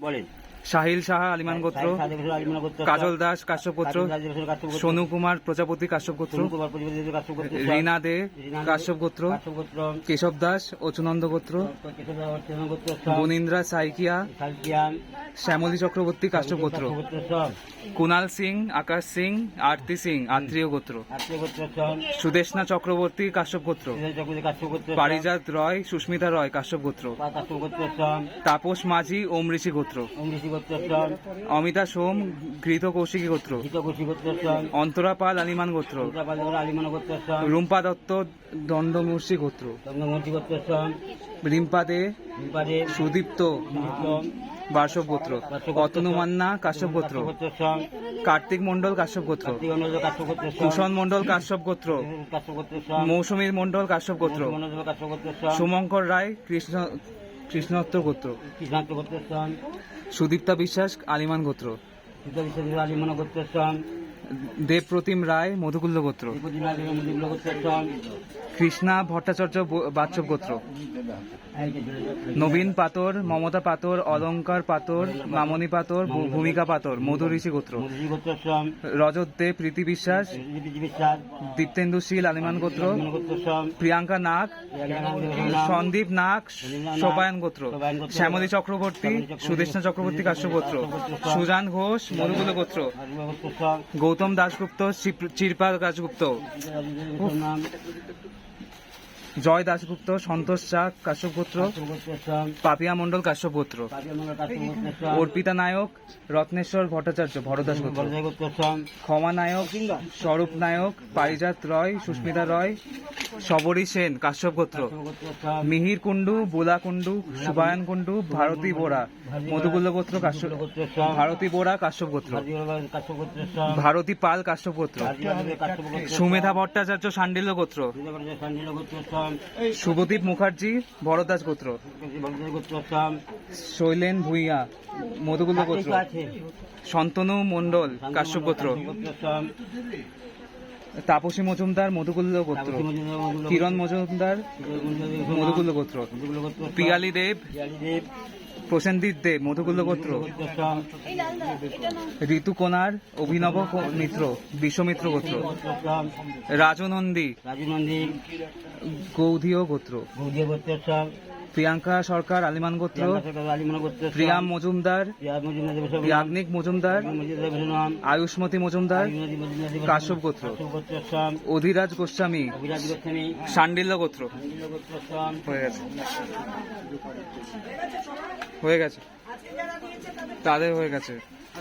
বলেন সাহিল সাহা আলিমান গোত্র কাজল দাস কাশ্যপ গোত্র কাজল দাস দেবসর কাশ্যপ গোত্র, সোনু কুমার প্রজাপতি কাশ্যপ গোত্র সোনু কুমার প্রজাপতি দেবসর কাশ্যপ গোত্র, রীনা দে রীনা কাশ্যপ গোত্র কেশব দাস অচুনন্দ গোত্র বনীন্দ্রা সাইকিয়া শ্যামলী চক্রবর্তী কাশ্যপ গোত্র কাশ্যপ গোত্র সব, কুনাল সিং আকাশ সিং আরতি সিং আত্মীয় গোত্র সুদেশনা চক্রবর্তী কাশ্যপ গোত্র সুধীর চক্রবর্তী কাশ্যপ গোত্র সব, পারিজাত রয় সুস্মিতা রয় কাশ্যপ গোত্র পা- কাশ্যপ গোত্র সব, তাপস মাঝি ওম ঋষি গোত্র অমিতা সোম ঘৃত কৌশিকী গোত্র। অন্তরা পাল আলিমান গোত্র। আলিমান রুম্পা দত্ত দণ্ডমূর্ষি গোত্র। গোত্র সব, রিম্পা দে সুদীপ্ত বার্ষব গোত্র। অতনু মান্না কাশ্যপ গোত্র। কার্তিক মন্ডল কাশ্যপ গোত্র। কুষণ মন্ডল কাশ্যপ গোত্র। মৌসুমীর মন্ডল কাশ্যপ গোত্র। সুমঙ্কর রায় কৃষ্ণ কৃষ্ণত্ব গোত্র। কৃষ্ণান্ত গোত্রের সুদীপ্তা বিশ্বাস আলিমান গোত্র। সুদীপ্তা বিশ্বাস আলিমান গোত্রের সব, দেবপ্রতিম রায় মধুকুল্ল গোত্র। কৃষ্ণা ভট্টাচার্য বাচ্চব গোত্র। নবীন পাতর মমতা পাতর অলঙ্কার পাতর মামনি পাতর ভূমিকা পাতর মধু ঋষি গোত্র। রজত দে প্রীতি বিশ্বাস, দীপ্তেন্দু শীল, আলিমান গোত্র। প্রিয়াঙ্কা নাগ, সন্দীপ নাগ সোপায়ন গোত্র। শ্যামলী চক্রবর্তী সুদেশনা চক্রবর্তী কাশ্য গোত্র। সুজান ঘোষ মধুকুল গোত্র। গৌতম দাশগুপ্ত চিরপাল দাশগুপ্ত। জয় দাশগুপ্ত সন্তোষ চাক কাশ্যপ গোত্র কাশ্যপ গোত্র সব, পাপিয়া মণ্ডল কাশ্যপ গোত্র কাশ্যপ কাশ্যপ গোত্র সব, অর্পিতা নায়ক রত্নেশ্বর ভট্টাচার্য ভরদাস ক্ষমা নায়ক স্বরূপ নায়ক পারিজাত রয় সুস্মিতা রয় শবরী সেন কাশ্যপ গোত্র কাশ্যপ গোত্র সব, মিহির কুণ্ডু বোলা কুণ্ডু সুবায়ন কুণ্ডু ভারতী বোরা কাশ্যপ ভারতী বোরা কাশ্যপ গোত্র ভারতীয় কাশ্যপ গোত্র সব, ভারতী পাল কাশ্যপ গোত্র ভারতীয় কাশ্যপ গোত্র সব, সুমেধা ভট্টাচার্য সান্ডিল্য গোত্র। শুভদীপ মুখার্জি ভরদাস গোত্র। শৈলেন ভুইয়া মধুকুল্ল গোত্র। শন্তনু মণ্ডল কাশ্যপ গোত্র। তাপসী মজুমদার মধুকুল্ল গোত্র। কিরণ মজুমদার মধুকুল্ল গোত্র। পিয়ালি দেব, প্রসেনজিৎ দে মধুকুল্ল গোত্র। ঋতুকোনার ঋতু কোনার অভিনব মিত্র বিশ্বমিত্র গোত্র। রাজনন্দী সব, রাজু নন্দী রাজু নন্দী গৌধীয় গোত্র। গৌধীয় গোত্র প্রিয়াঙ্কা সরকার আলিমান গোত্র প্রিয়াম মজুমদার প্রিয়াগ্নিক মজুমদার আয়ুষ্মতী মজুমদার কাশ্যপ গোত্র। অধিরাজ গোস্বামী সান্ডিল্য গোত্র। হয়ে গেছে। হয়ে গেছে। তাদের হয়ে গেছে।